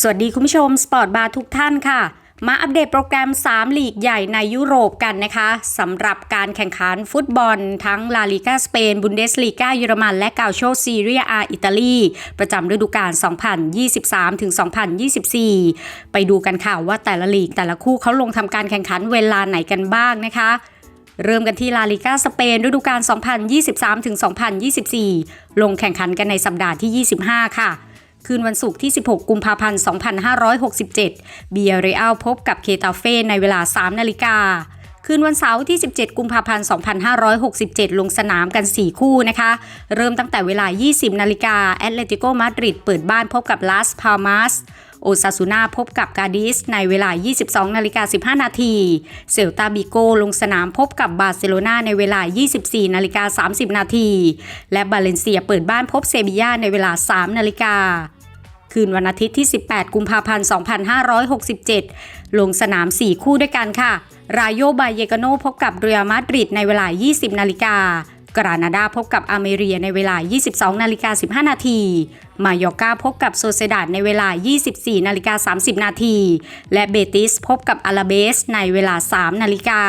สวัสดีคุณผู้ชมสปอร์ตบาร์ทุกท่านค่ะ มาอัปเดตโปรแกรม 3 ลีกใหญ่ในยุโรปกันนะคะสำหรับการแข่งขันฟุตบอล ทั้งลาลิกาสเปน บุนเดสลีกาเยอรมัน และกาโชซีเรียอาอิตาลี ประจำฤดูกาล 2023-2024 ไปดูกันค่ะว่าแต่ละลีกแต่ละคู่เขาลงทำการแข่งขันเวลาไหนกันบ้างนะคะเริ่มกันที่ลาลิกาสเปนฤดูกาล 2023-2024 ลงแข่งขันกันในสัปดาห์ที่ 25 ค่ะ คืนวันศุกร์ที่ 16 กุมภาพันธ์ 2567 เบียเรอัลพบกับเคตาเฟ่ในเวลา 3 นาฬิกาคืนวันเสาร์ที่ 17 กุมภาพันธ์ 2567 ลงสนามกัน 4 คู่นะคะ เริ่มตั้งแต่เวลา 20 นาฬิกาแอตเลติโกมาดริดเปิดบ้านพบกับลาสพามาสโอซาซูนาพบกับกาดิสในเวลา 22 นาฬิกา 15 นาที เซลตาบิโกลงสนามพบกับบาร์เซโลนาในเวลา 24 นาฬิกา 30 นาที และบาเลนเซียเปิดบ้านพบเซบียาในเวลา 3 นาฬิกา คืนวันอาทิตย์ที่ 18 กุมภาพันธ์ 2567 ลงสนาม 4 คู่ด้วยกันค่ะ รายโยบายเยกาโนพบกับเรียลมาดริดในเวลา 20 นาฬิกากรานาดาพบกับอเมเรียในเวลา 22 นาฬิกา 15 นาที มายอกาพบกับโซเซดาดในเวลา 24 นาฬิกา 30 นาที และเบติสพบกับอาราเบสในเวลา 3 นาฬิกา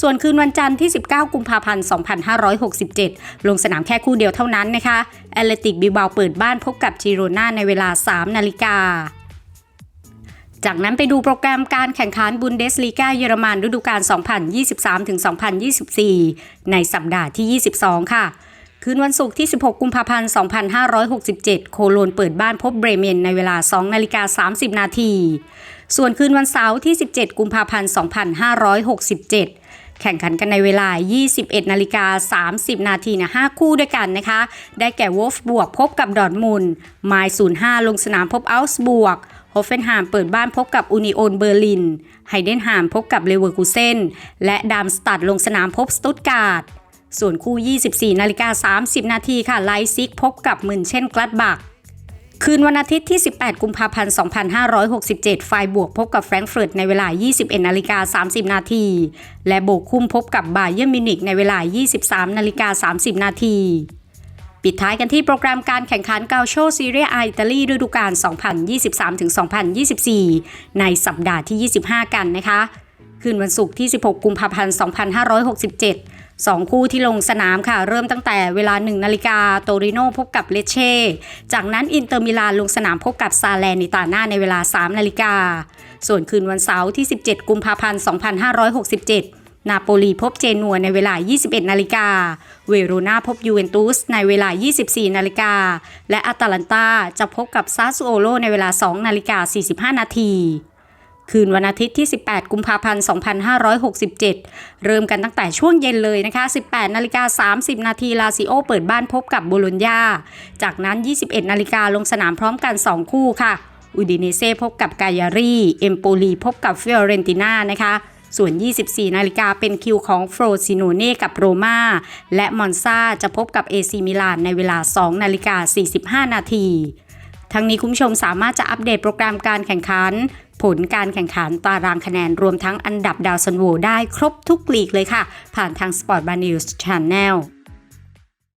ส่วนคืนวันจันทร์ที่ 19 กุมภาพันธ์ 2567 ลงสนามแค่คู่เดียวเท่านั้นนะคะแอตเลติกบิบาเปิดบ้านพบกับจิโรนาในเวลา 3 นาฬิกาจากนั้นไปดูโปรแกรมการแข่งขันบุนเดสลีกาเยอรมันฤดูกาล 2023-2024 ในสัปดาห์ที่ 22 ค่ะ คืนวันศุกร์ที่ 16 กุมภาพันธ์ 2567 โคโลนเปิดบ้านพบเบรเมนในเวลา 2 นาฬิกา 30 นาที ส่วนคืนวันเสาร์ที่ 17 กุมภาพันธ์ 2567 แข่งขันกันในเวลา 21 นาฬิกา 30 นาทีนะ5คู่ด้วยกันนะคะ ได้แก่วอฟบวกพบกับดอทมุนไมล์05 ลงสนามพบอัลส์บวกโฮเฟนฮามเปิดบ้านพบกับอูนิโอนเบอร์ลิน ไฮเดนฮามพบกับเลเวอร์คูเซน และดามสตัดลงสนามพบสตุตการ์ด ส่วนคู่ 24 นาฬิกา 30 นาทีค่ะ ไลซิกพบกับมึนเช่นกลัดบัก คืนวันอาทิตย์ที่ 18 กุมภาพันธ์ 2567ไฟบวกพบกับแฟรงก์เฟิร์ตในเวลา 21 นาฬิกา 30 นาที และโบกคุ้มพบกับบาเยิร์มิวนิกในเวลา 23 นาฬิกา 30 นาทีปิดท้ายกันที่โปรแกรมการแข่งขันกาโชซีเรียอิตาลีฤดูกาล 2023-2024 ในสัปดาห์ที่ 25 กันนะคะ คืนวันศุกร์ที่ 16 กุมภาพันธ์ 2567สองคู่ที่ลงสนามค่ะ เริ่มตั้งแต่เวลา 1 นาฬิกาโตริโนพบกับเลเช่ จากนั้นอินเตอร์มิลานลงสนามพบกับซาแลนิตาน่าในเวลา 3 นาฬิกา ส่วนคืนวันเสาร์ที่ 17 กุมภาพันธ์ 2567นาโปลีพบเจนัวในเวลา 21 นาฬิกา เวโรนาพบยูเวนตุสในเวลา 24 นาฬิกา และอาตาลันตาจะพบกับซาสโอโลในเวลา 2 นาฬิกา 45 นาที คืนวันอาทิตย์ที่ 18 กุมภาพันธ์ 2567 เริ่มกันตั้งแต่ช่วงเย็นเลยนะคะ 18 นาฬิกา 30 นาทีลาซิโอเปิดบ้านพบกับโบโลญญา จากนั้น 21 นาฬิกาลงสนามพร้อมกัน 2 คู่ค่ะอุดิเนเซ่พบกับกายารีเอมโปลีพบกับฟิออเรนติน่านะคะ ส่วน 24 นาฬิกาเป็นคิวของโฟรซิโนเน่กับโรมาและมอนซาจะพบกับเอซีมิลานในเวลา 2 นาฬิกา 45 นาทีทั้งนี้คุณผู้ชมสามารถจะอัปเดตโปรแกรมการแข่งขัน ผลการแข่งขันตารางคะแนนรวมทั้งอันดับดาวซันโวได้ครบทุกลีกเลยค่ะ ผ่านทาง Sport b a News Channel